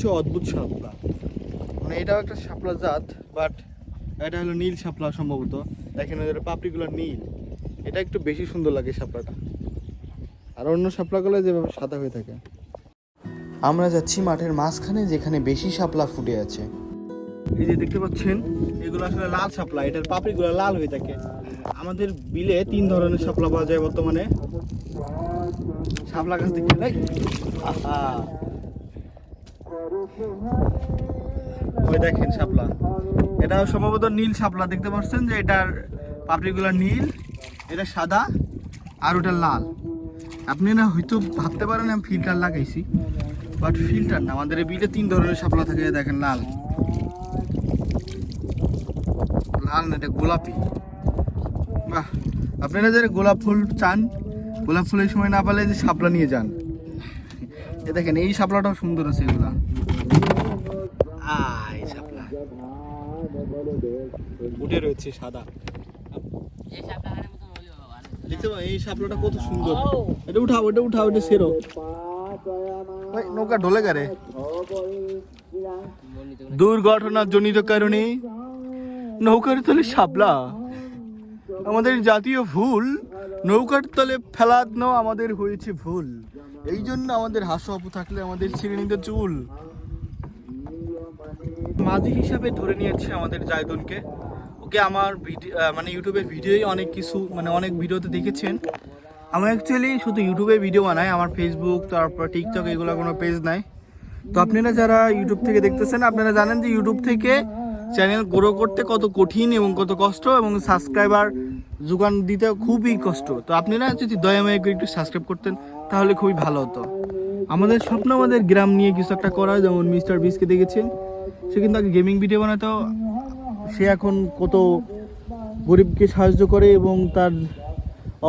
হচ্ছে অদ্ভুত শাপলা। মানে এটাও একটা শাপলা জাত বাট এটা হলো নীল শাপলা সম্ভবত। দেখেন এদের পাপড়িগুলো নীল। এটা একটু বেশি সুন্দর লাগে শাপলাটা। আর অন্য শাপলাগুলো যেভাবে সাদা হয়ে থাকে। আমরা যাচ্ছি মাঠের মাঝখানে যেখানে বেশি শাপলা ফুটে আছে। এই যে দেখতে পাচ্ছেন, এগুলো আসলে লাল শাপলা। এটার পাপড়িগুলো লাল হয়ে থাকে। আমাদের বিলে তিন ধরনের শাপলা পাওয়া যায় বর্তমানে। শাপলা গাছ দেখতে। ওই দেখেন শাপলা। এটা সম্ভবত নীল শাপলা, দেখতে পাচ্ছেন যে এটার পাপড়িগুলো নীল, এটা সাদা আর ওটা লাল। আপনি না হয়তো ভাবতে পারেন আমি ফিল্টার লাগাইছি, বাট ফিল্টার না, আমাদের বিলে তিন ধরনের শাপলা থাকে দেখেন লাল। লাল না, এটা গোলাপি। বাহ, আপনারা যারা গোলাপ ফুল চান, গোলাপ ফুলের সময় না পালে যে শাপলা নিয়ে যান। এ দেখেন, এই শাপলাটাও সুন্দর আছে এগুলা আয় শাপলা উঠে রয়েছে সাদা। দেখতে এই শাপলাটা কত সুন্দর। এটা উঠাও এটা উঠাও এটা সেরো। নৌকা ঢলে গারে দুর্ঘটনার জনিত কারণে নৌকার তলে শাপলা। আমাদের জাতীয় ভুল নৌকার তলে ফেলানো আমাদের হয়েছে ভুল। এই জন্য আমাদের হাসু আপু থাকলে আমাদের ছিঁড়ে নিতে চুল। মাঝি হিসাবে ধরে নিয়েছে আমাদের জায়দনকে ওকে আমার মানে ইউটিউবের ভিডিওই অনেক কিছু মানে অনেক ভিডিওতে দেখেছেন। আমি অ্যাকচুয়ালি শুধু ইউটিউবে ভিডিও বানাই, আমার ফেসবুক তারপর টিকটক এগুলো কোনো পেজ নাই। তো আপনারা যারা ইউটিউব থেকে দেখতেছেন, আপনারা জানেন যে ইউটিউব থেকে চ্যানেল গ্রো করতে কত কঠিন এবং কত কষ্ট, এবং সাবস্ক্রাইবার যোগান দিতে খুবই কষ্ট। তো আপনারা যদি দয়াময় করে একটু সাবস্ক্রাইব করতেন, তাহলে খুবই ভালো হতো। আমাদের স্বপ্ন আমাদের গ্রাম নিয়ে কিছু একটা করা যেমন মিস্টার বিসকে দেখেছেন। সে কিন্তু আগে গেমিং ভিডিও বানাতো। সে এখন কত গরিবকে সাহায্য করে এবং তার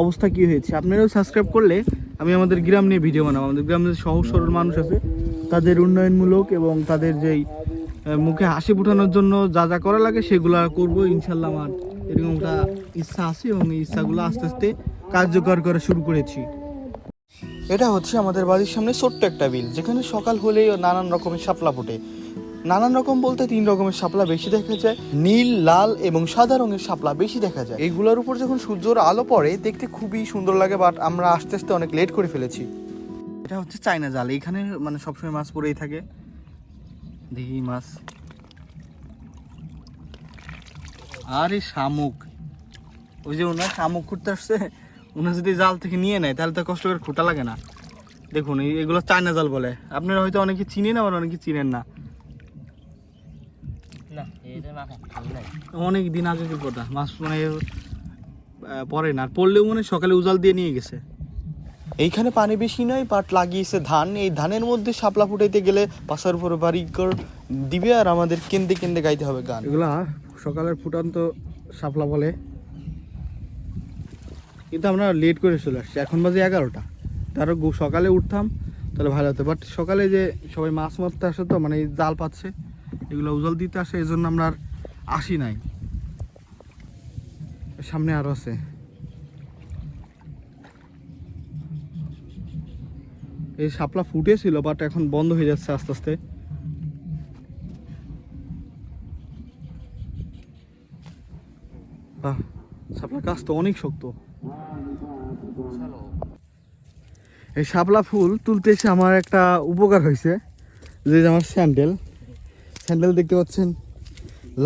অবস্থা কি হয়েছে? আপনারাও সাবস্ক্রাইব করলে আমি আমাদের গ্রাম নিয়ে ভিডিও বানাবো। আমাদের গ্রামের সহজ সরল মানুষ আছে। তাদের উন্নয়নমূলক এবং তাদের যেই মুখে হাসি ফোটানোর জন্য যা যা করা লাগে সেগুলো করব। ইনশাল্লাহ আমার এরকম একটা ইচ্ছা আছে এবং এই ইচ্ছাগুলো আস্তে আস্তে কার্যকর করা শুরু করেছি। এটা হচ্ছে আমাদের বাড়ির সামনে ছোট্ট একটা বিল, যেখানে সকাল হলেই নানান রকমের শাপলা ফোটে। নানান রকম বলতে তিন রকমের শাপলা বেশি দেখা যায়। নীল, লাল এবং সাদা রঙের শাপলা বেশি দেখা যায়। এইগুলোর উপর যখন সূর্যর আলো পড়ে, দেখতে খুবই সুন্দর লাগে বাট আমরা আস্তে আস্তে অনেক লেট করে ফেলেছি। এটা হচ্ছে চায়না জাল। এখানে মানে সবসময় মাছ পড়েই থাকে। দেখি মাছ। আরে শামুক। ওই যে ওনার শামুক করতে আসছে ওনার যদি জাল থেকে নিয়ে নেয়, তাহলে তো কষ্ট করে খোটা লাগে না। দেখুন এগুলো চায়না জাল বলে। আপনারা হয়তো অনেকে চিনেন, আবার অনেকে চিনেন না। অনেক দিন আগে কথা মাছ মানে পরে না পড়লেও মনে হয় সকালে উজাল দিয়ে নিয়ে গেছে। এইখানে পানি বেশি নয় বাট লাগিয়েছে ধান। এই ধানের মধ্যে শাপলা ফুটাইতে গেলে পাশার উপরে বাড়ি কর দিবে আর আমাদের কেন্দে কেন্দে গাইতে হবে গান এগুলা সকালের ফুটান্ত শাপলা বলে। কিন্তু আমরা লেট করে চলে আসছি এখন বাজে এগারোটা। তারও গু- সকালে উঠতাম তাহলে ভালো হতো। বাট সকালে যে সবাই মাছ মারতে আসে তো মানে জাল পাচ্ছে। এগুলো উজল দিতে আসে এই জন্য আমরা আর আসি নাই। সামনে আরও আছে। এই শাপলা ফুটেছিল বাট এখন বন্ধ হয়ে যাচ্ছে আস্তে আস্তে। বাহ, শাপলা গাছ তো অনেক শক্ত। এই শাপলা ফুল তুলতে এসে আমার একটা উপকার হয়েছে যে আমার স্যান্ডেল। স্যান্ডেল দেখতে পাচ্ছেন।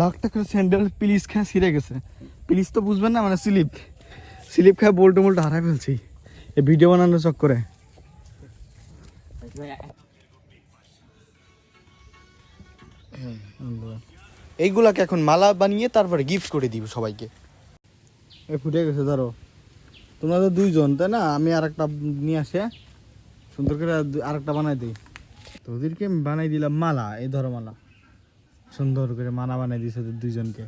লাখ টাকার স্যান্ডেল, পিলিস খেয়ে ছিঁড়ে গেছে। পিলিস তো বুঝবেন না মানে স্লিপ। স্লিপ খেয়ে বোল্টে মোল্টে হারাই ফেলছি। এই ভিডিও বানানোর চক্করে এইগুলাকে এখন মালা বানিয়ে তারপরে গিফট করে দিব সবাইকে। এ ফুটে গেছে, ধরো। তোমরা তো দুইজন, তাই না? আমি আর একটা নিয়ে আসে সুন্দর করে আর একটা বানাই দিই। তো ওদেরকে বানাই দিলাম মালা, এই ধরো মালা। সুন্দর করে মানা বানাই ওদের দুইজনকে।